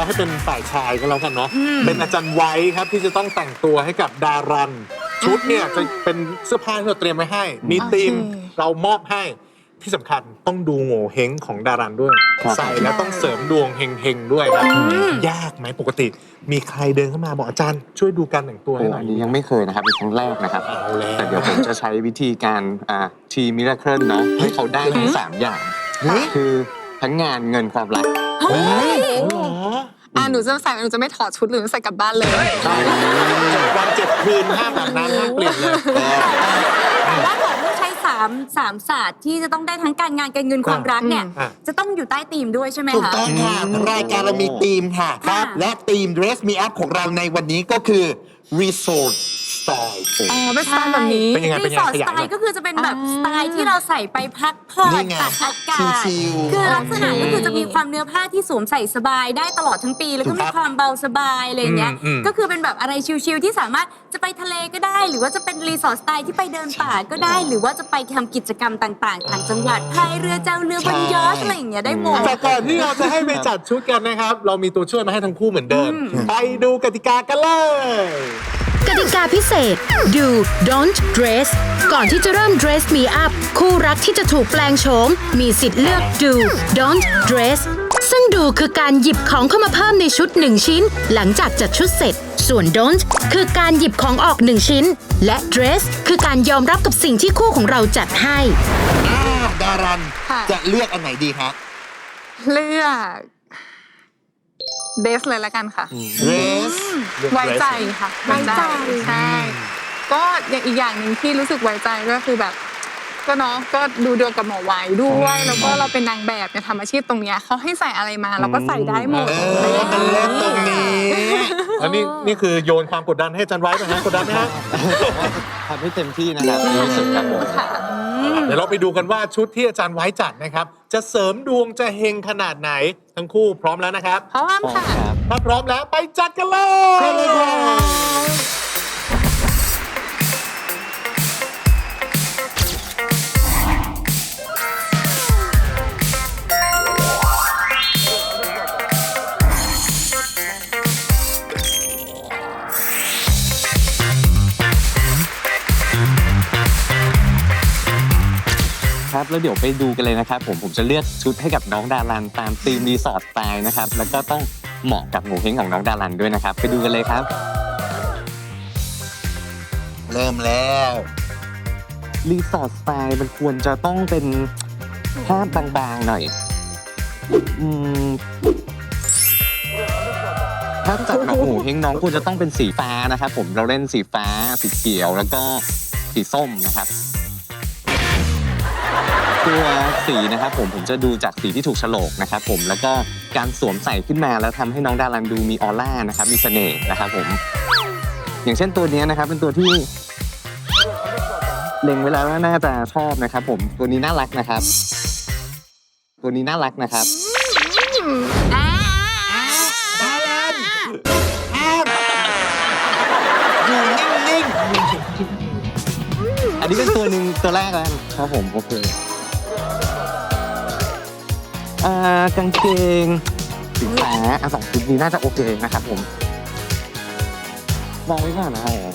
เราให้เป็นฝ่ายชายก็แล้วกันเนาะเป็นอาจารย์ไว้ครับที่จะต้องแต่งตัวให้กับดารัน ชุดเนี่ยจะเป็นเสื้อผ้าที่เราเตรียมไว้ให้ มีธีมโอเคเรามอบให้ที่สำคัญต้องดูโง่เฮงของดารันด้วยครับใส่แล้วต้องเสริมดวงเฮงๆด้วยครับยากไหมปกติ มีใครเดินเข้ามาบอกอาจารย์ ช่วยดูการแต่งตัวโอ้ให้หน่อยอันนี้ยังไม่เคยนะครับเป็นครั้งแรกนะครับเอาแล้วแต่เดี๋ยวผมจะใช้วิธีการอ่าทีมิราเคิลเนาะให้เขาได้ทั้งสามอย่างเฮ้ยคือทั้งงานเงินความรัก เฮ้ยเอาเหรออะหนูจะใส่หนูจะไม่ถอดชุดหรือใส่กลับบ้านเลยได้เจ็ดวันเจ็ดคืนห้ามอาบน้ำห้ามเปลี่ยนเลยแต่ว่าบอกเลือกใช้สามสามศาสตร์ที่จะต้องได้ทั้งการงานการเงินความรักเนี่ยอะจะต้องอยู่ใต้ธีมด้วยใช่ไหมถูกคะต้องค่ะรายการเรามีธีมค่ะครับและธีม Dress Me Up ของเราในวันนี้ก็คือ Resort Style อ๋อเป็นสไตล์แบบนี้เป็นยังไงเป็นรียังสอไงร์ทขสยายไตหน่อย ล์ก็คือจะเป็นแบบอ่าสไตล์ที่เราใส่ไปพักผ่อนนี่ไงตากอากาศชิลๆคือลักษณะก็คือจะมีความเนื้อผ้าที่สวมใส่สบายได้ตลอดทั้งปี แล้วก็มีความเบาสบายอะไรอย่างเงี้ย อืมอืม ก็คือเป็นแบบอะไรชิลๆที่สามารถจะไปทะเลก็ได้ หรือว่าจะเป็นรีสอร์ทสไตล์ที่ไปเดินป่าก็ได้ หรือว่าจะไปทำกิจกรรมต่างๆต่างจังหวัดพายเรือเจ้าเรือบนยอชต์อะไรอย่างเงี้ยได้หมด แต่ก่อนที่เราจะให้ไปจัดชุดกันนะครับ เรามีตัวช่วยมาให้ทั้งคู่เหมือนเดิมไปดูกติกากันเลย กติกาพิเศษ Do Don't Dress ก่อนที่จะเริ่ม Dress Me Up คู่รักที่จะถูกแปลงโฉม มีสิทธิ์เลือก Do Don't Dress ซึ่ง Do คือการหยิบของเข้ามาเพิ่มในชุด 1 ชิ้น หลังจากจัดชุดเสร็จ ส่วน Don't คือการหยิบของออก 1 ชิ้น และ Dress คือการยอมรับกับสิ่งที่คู่ของเราจัดให้ อ่าดารัน ค่ะ จะเลือกอันไหนดีคะเลือก เดสเลยละกันค่ะ Dress ไว้ใจค่ะไว้ใจ ใช่ ก็อย่างอีกอย่างหนึ่งที่รู้สึกไว้ใจก็คือแบบ ก็เนาะก็ดูดวงกับหมอไว้ด้วย แล้วก็เราเป็นนางแบบเนี่ยทำอาชีพตรงเนี้ยเขาให้ใส่อะไรมาเราก็ใส่ได้หมด เออมันเลิศตรงนี้แล้วนี่นี่คือโยนความกดดันให้อาจันไว้นะฮะกดดันไหมฮะทำให้เต็มที่นะครับที่สุดครับผม ค่ะ เดี๋ยวเราไปดูกันว่าชุดที่อาจารย์ไว้จัดนะครับ จะเสริมดวงจะเฮงขนาดไหน ทั้งคู่พร้อมแล้วนะครับ พร้อมค่ะครับถ้าพร้อมแล้วไปจัดกันเลย แล้วเดี๋ยวไปดูกันเลยนะครับผมผมจะเลือกชุดให้กับน้องดารันตามธีมรีสอร์ทสไตล์นะครับแล้วก็ต้องเหมาะกับหมูเฮงของน้องดารันด้วยนะครับ ไปดูกันเลยครับ เริ่มแล้วรีสอร์ทสไตล์มันควรจะต้องเป็นภาพบางๆหน่อย อืมถ้าจัดแบบหมูเฮงน้องควรจะต้องเป็นสีฟ้านะครับผมเราเล่นสีฟ้าสีเขียวแล้วก็สีส้มนะครับ ตัวสีนะครับผมผมจะดูจากสีที่ถูกโฉลกนะครับผมแล้วก็การสวมใส่ขึ้นมาแล้วทำให้น้องดารันดูมีออร่านะครับมีเสน่ห์นะครับผม อย่างเช่นตัวเนี้ยนะครับเป็นตัวที่เล็งไว้แล้วว่าน่าจะชอบนะครับผมตัวนี้น่ารักนะครับ ตัวนี้น่ารักนะครับอ่าดารันห้ามอยู่นิ่งอันนี้เป็นตัวหนึ่งตัวแรกแล้วครับผมโอเค อ่ากางเกงสีฟ้าอะสองชุดนี้น่าจะโอเคนะครับผมมองไว้ก่อนนะครับผม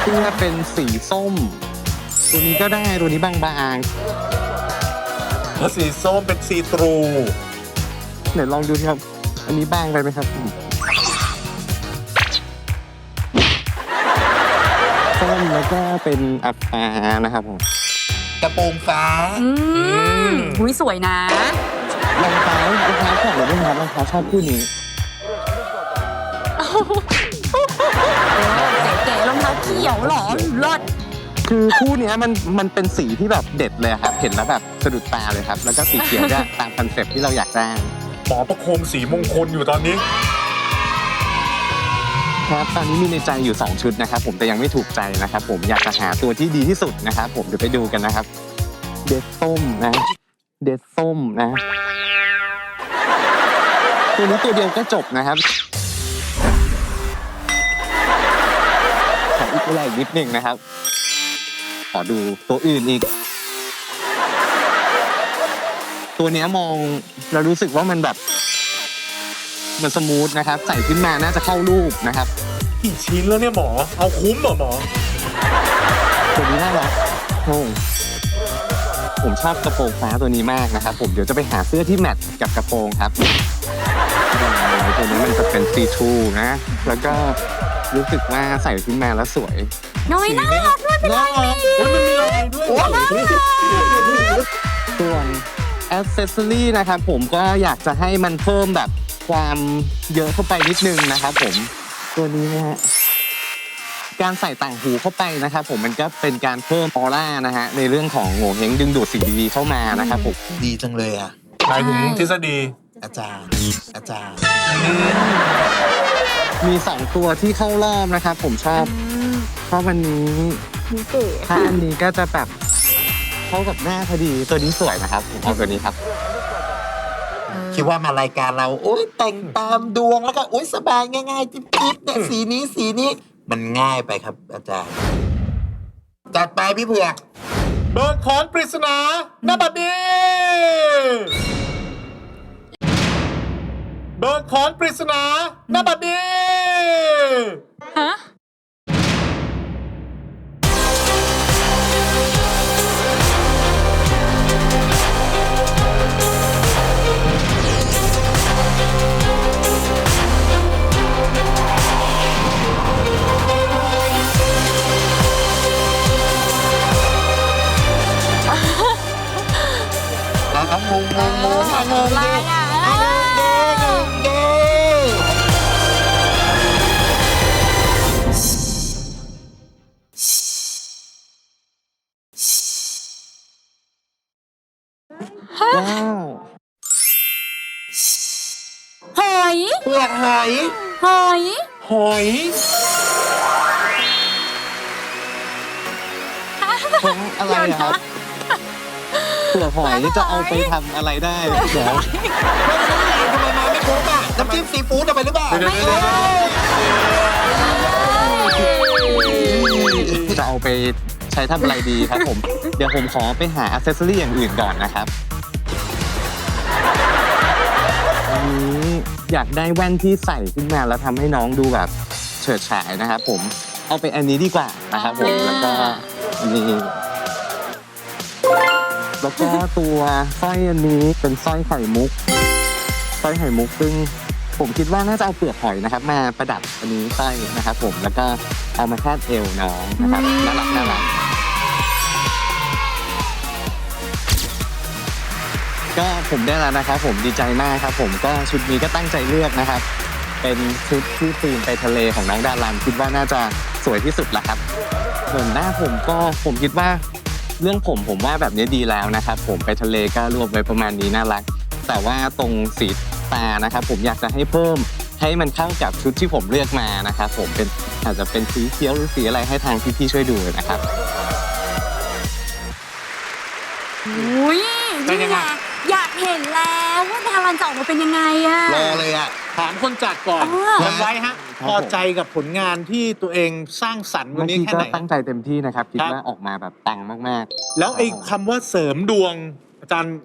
เสื้อเป็นสีส้ม ตัวนี้ก็ได้ตัวนี้บางแล้วสีส้มเป็นสีตรูๆเดี๋ยวลองดูสิครับ อันนี้บางไปไหมครับ ส้มแล้วก็เป็นอัฟานะครับผมๆกระโปรงฟ้าอืมหุยสวยนะ รองเท้ารองเท้าก่อนเลยได้ไหมครับรองเท้าชอบคู่นี้เก๋ๆรองเท้าเขียวเหรอรถคือคู่เนี้ยมันมันเป็นสีที่แบบเด็ดเลยครับเห็นแล้วแบบสะดุดตาเลยครับ แล้วก็สีเขียวจะตามคอนเซ็ปต์ที่เราอยากได้ หมอประโคมสีมงคลอยู่ตอนนี้ ครับตอนนี้มีในใจอยู่ 2 ชุดนะครับผมแต่ยังไม่ถูกใจนะครับผมอยากจะหาตัวที่ดีที่สุดนะครับผมเดี๋ยวไปดูกันนะครับ เด็ดส้มนะ เด็ดส้มนะตัวนี้ตัวเดียวก็จบนะครับขออีกเวลาอีกนิดหนึ่งนะครับ ขอดูตัวอื่นอีก ตัวเนี้ยมองเรารู้สึกว่ามันแบบ มันสมูทนะครับ ใส่ขึ้นมาน่าจะเข้ารูปนะครับกี่ชิ้นแล้วเนี่ยหมอ เอาคุ้มเหรอหมอตัวนี้น่ารักโอ้ผมชอบกระโปรงฟ้าตัวนี้มากนะครับ ผมเดี๋ยวจะไปหาเสื้อที่แมทกับกระโปรงครับตัวนี้มันจะเป็นซีทูนะ แล้วก็รู้สึกว่าใส่ขึ้นมาแล้วสวยน้อยน่ารักด้วยเป็นน่ารักโอ้ยมันมีลายด้วยส่วนแอ c เซสซอรี่นะครับผมก็อยากจะให้มันเพิ่มแบบ ความเยอะเข้าไปนิดนึงนะครับ ผมตัวนี้นะฮะการใส่ต่างหูเข้าไปนะครับ ผมมันก็เป็นการเพิ่มออร่านะฮะในเรื่องของโงเฮงดึงดูดสิ่งดีๆเข้ามานะครับผมดีจังเลยอะหมายถึงทฤษฎีอาจารย์ อาจารย์ มีสองตัวที่เข้ารอบนะครับผมชอบเพราะวันนี้มีเก๋ถ้าอันนี้ก็จะแบบเข้ากับหน้าพอดีตัวนี้สวยนะครับผมเอาตัวนี้ครับ คิดว่ามารายการเราโอ๊ยแต่งตามดวงแล้วก็โอ๊ยสบายง่ายๆจิ๊บๆเนี่ยสีนี้สีนี้มันง่ายไปครับอาจารย์ จัดไปพี่เผือกเบิกขอนปริศนาณบัดนี้เบิกขอนปริศนาณบัดนี้ฮะ ว้าวหอยเผือกหอย หอยหอยอะไรอะครับเปลือกหอยจะเอาไปทำอะไรได้เดี๋ยวทำไมมาไม่ครบอะน้ำจิ้มซีฟู้ดเอาไปหรือเปล่าเดี๋ยวเดี๋ยวเดี๋ยวเดี๋ยวจะเอาไป ใช้ทำอะไรดีครับผม เดี๋ยวผมขอไปหาอ c เซสซอรี่อย่างอื่นก่อนนะครับอันนี้อยากได้แว่นที่ใส่ขึ้นมาแล้วทำให้น้องดูแบบเฉิดฉายนะครับผม เอาไปอันนี้ดีกว่านะครับผม แล้วก็อันนี้ แล้วก็ตัวสร้อยอันนี้เป็นสร้อยไข่มุก สร้อยไข่มุกซึ่ง ผมคิดว่าน่าจะเอาเปลือกหอยนะครับ มาประดับอันนี้สร้อยนะครับผมแล้วก็เอามาคาดเอวน้องนะครับน่ารักน่ารักก็ผมได้แล้วนะครับ ผมดีใจมากครับผมก็ชุดนี้ก็ตั้งใจเลือกนะครับ เป็นชุดที่ธีมไปทะเลของน้องดารันคิดว่าน่าจะสวยที่สุดละครับ ส่วนหน้าผมก็ผมคิดว่าเรื่องผมผมว่าแบบนี้ดีแล้วนะครับ ผมไปทะเลก็รวบไว้ประมาณนี้น่ารัก แต่ว่าตรงสี ตานะครับผมอยากจะให้เพิ่มให้มันเข้ากับชุดที่ผมเลือกมานะครับผมเป็นอาจจะเป็นสีเขียวหรือสีอะไรให้ทางพี่ๆช่วยดูนะครับ อุ้ยเป็นยังไงอยากเห็นแล้วว่าดารันจะออกมาเป็นยังไงอะรอเลยอะ ถามคนจัดก่อนเออ คนไว้ฮะ ครับพอใจกับผลงานที่ตัวเองสร้างสรรค์วันเมื่อนี้กี้แค่ก็ไหน ตั้งใจเต็มที่นะครับคิดครับ ว่าออกมาแบบปังมากๆแล้วไอ้คำว่าเสริมดวง อาจารย์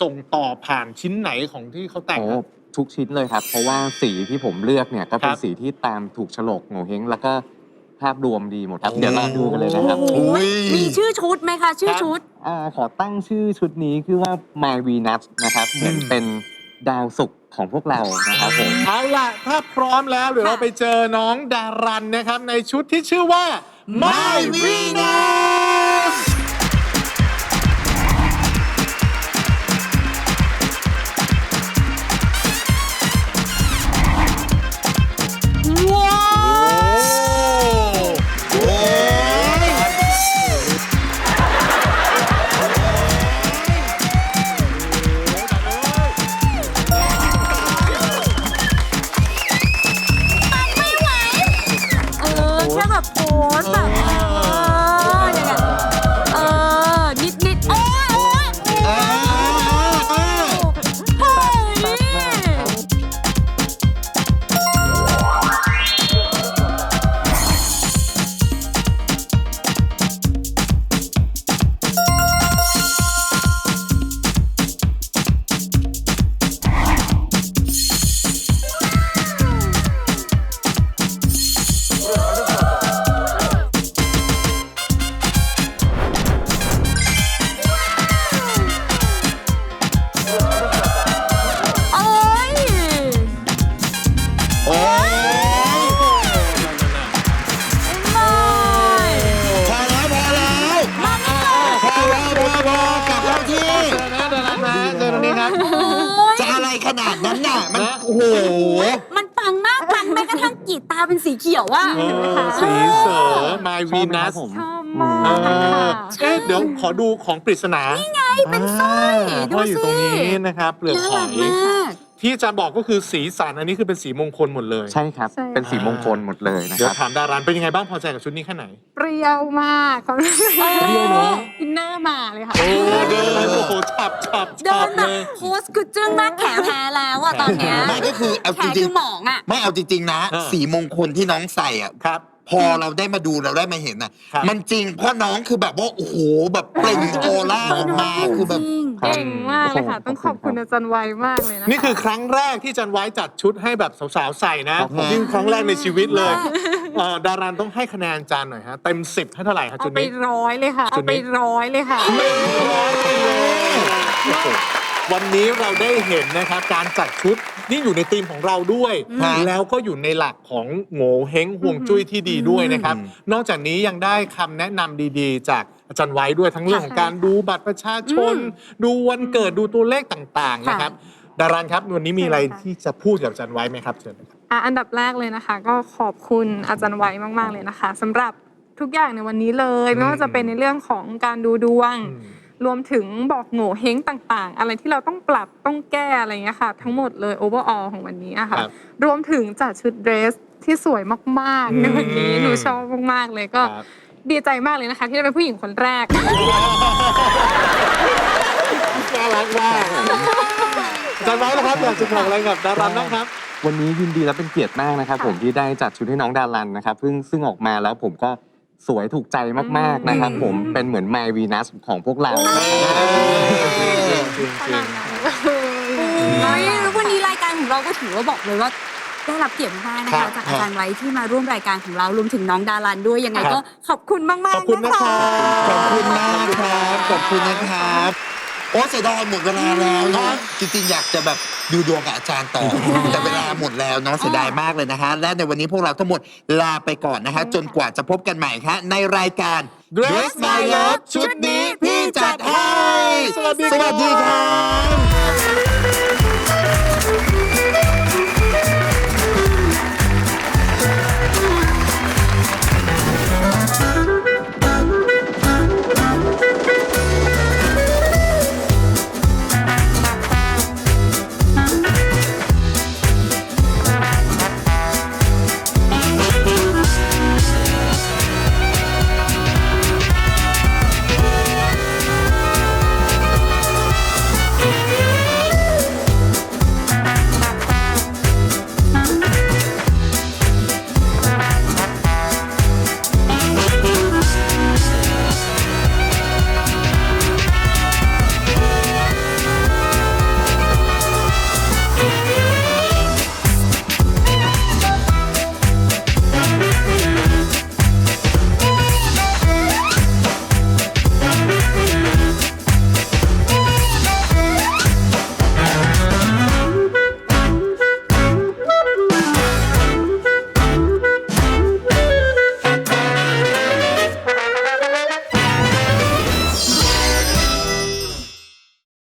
ส่งต่อผ่านชิ้นไหนของที่เขาแต่งโอ้ครับ ทุกชิ้นเลยครับ เพราะว่าสีที่ผมเลือกเนี่ยก็เป็คนรับ สีที่ตามถูกโฉลกโงเฮงแล้วก็ภาพรวมดีหมดครับเดี๋ยวเราดูกันเลยนะครับโอ้ยมีชื่อชุดไหมคะ ชื่อชุด อ่าขอตั้งชื่อชุดนี้คือว่า My Venus นะครับเหมือนเป็นดาวศุกร์ของพวกเรานะครับผม เอาล่ะ ถ้าพร้อมแล้วเดี๋ยวเราไปเจอน้องดารันนะครับ ในชุดที่ชื่อว่า My Venus ขียวอะเออสีเสือ My ชอบไหมครับ Venus ผม ชอบมากเอค่ะอเอ๊ะเดี๋ยวขอดูของปริศนานี่ไงเป็นสร้อยดูห้อยอยู่สิตรงนี้นะครับเปลือกน่าหอรักยมาก ที่อาจารย์บอกก็คือสีสันอันนี้คือเป็นสีมงคลหมดเลย ใช่ครับ ใช่ เป็นสีมงคลหมดเลยนะเดี๋คยวรับ ถามดารันเป็นยังไงบ้างพอใจกับชุดนี้แค่ไหน เปรี้ยวมากเขาเปรี้ยวเนอะ อินเนอร์มาเลยค่ะ โอ้เดินโอ้โหฉับฉับเดิฉับนแบเลบย โพสกุจึ้งมากแขนแพ้แล้วอะตอนเนี้ยไม่ก็คือเอาแขจนริคืงอหมองอะ ๆ ไม่เอาจริง ๆ นะ เออ สีมงคลที่น้องใส่อะ ครับ พอเราได้มาดูเราได้มาเห็นน่ะ ครับ มันจริงเพราะน้องคือแบบว่า โอ้โห แบบเปล่งออร่าออกมาคือแบบ จริง เก่งมากเลยค่ะขอบคุณต้องขอบคุณครับอาจารย์ไวมากเลยนะคะนี่คือครั้งแรกที่จันไว้จัดชุดให้แบบสาวๆใส่นะครับผมนี่คือครั้งแรกในชีวิตเลยเอ่อดารันต้องให้คะแนนจานหน่อยฮะเต็มสิบให้เท่าไหร่ครับเอาจุดไปนี้ ร้อยเลยค่ะจุเอาดไปนี้ร้อยเลยค่ะโอ้โห วันนี้เราได้เห็นนะครับการจัดชุดนี่อยู่ในธีมของเราด้วยอืมแล้วก็อยู่ในหลักของโง่เฮงห่วงจุ้ยที่ดีด้วยนะครับ นอกจากนี้ยังได้คำแนะนำดีๆ จากอาจารย์ไว้ด้วยทั้งเรื่องของการดูบัตรประชาชน ดูวันเกิดดูตัวเลขต่างๆนะครับ ดารันครับวันนี้มีอะไรเชิญค่ะที่จะพูดกับอาจารย์ไว้ไหมครับเชิญครับอะอันดับแรกเลยนะคะ ก็ขอบคุณอาจารย์ไว้มาก ๆเลยนะคะสำหรับทุกอย่างในวันนี้เลย ไม่ว่าจะเป็นในเรื่องของการดูดวง อืม รวมถึงบอกโง่เฮงต่างๆ อะไรที่เราต้องปรับต้องแก้อะไรเงี้ยค่ะ ทั้งหมดเลยโอเวอร์ออลของวันนี้อะค่ะ ครับรวมถึงจัดชุดเดรสที่สวยมากอืมๆในวันนี้หนูชอบมากๆเลยก็ครับ ดีใจมากเลยนะคะ ที่ได้เป็นผู้หญิงคนแรก น่ารักมากอาจารย์ไว้นะครับอยากจะบอกอะไรกับดารันบ้างครับ วันนี้ยินดีและเป็นเกียรติมากนะครับ ค่ะ ผมที่ได้จัดชุดให้น้องดารันนะครับซึ่งซึ่งออกมาแล้วผมก็ สวยถูกใจมากๆนะครับอืมผมเป็นเหมือนไมวีนัสของพวกเราจริงขๆนาดนั้นเลยเฮ้ยแล้ววันนี้รายการของเราก็ถือว่าบอกเลยว่าได้รับเกียรติมากๆนะครัคะบจากอาจารย์ไว้ที่มาร่วมรายการของเรารวมถึงน้องดารันด้วยยังไงครับก็ขอบคุณมากๆขอบคุณนะนะคะครับขอบคุณมากครับ ขอบคุณนะครับ โอ้เสียดายหมดเวลาแล้วเนาะจริงๆ อยากจะแบบดูดวงกับอาจารย์ต่อ แต่เวลาหมดแล้วเนาะเสียดายมากเลยนะฮะและในวันนี้พวกเราทั้งหมดลาไปก่อนนะฮะจนกว่าจะพบกันใหม่ครับในรายการ Dress My Love ชุดนี้พี่จัดให้สวัสดีครับ